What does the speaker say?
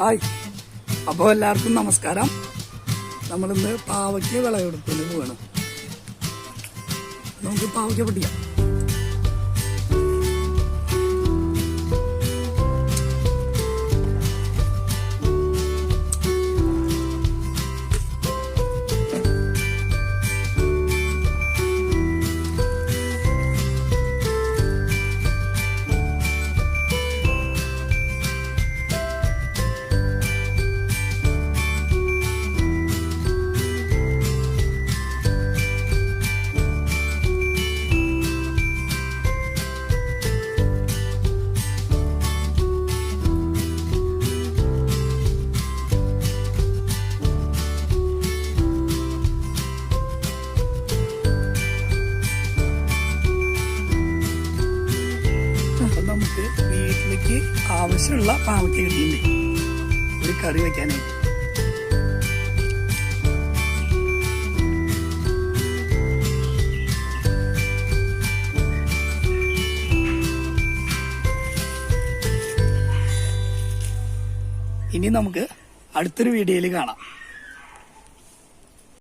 Hi. അപ്പോൾ എല്ലാവർക്കും നമസ്കാരം. നമ്മളിന്ന് പാവയ്ക്ക് വിളവെടുപ്പിന് പോവാണ്. നമുക്ക് പാവയ്ക്ക പൊട്ടിക്കാം. നമുക്ക് വീട്ടിലേക്ക് ആവശ്യമുള്ള പാവയ്ക്ക കിട്ടിയിട്ടുണ്ട് ഒരു കറി വയ്ക്കാനായിട്ട് ഇനി നമുക്ക് അടുത്തൊരു വീഡിയോയിൽ കാണാം.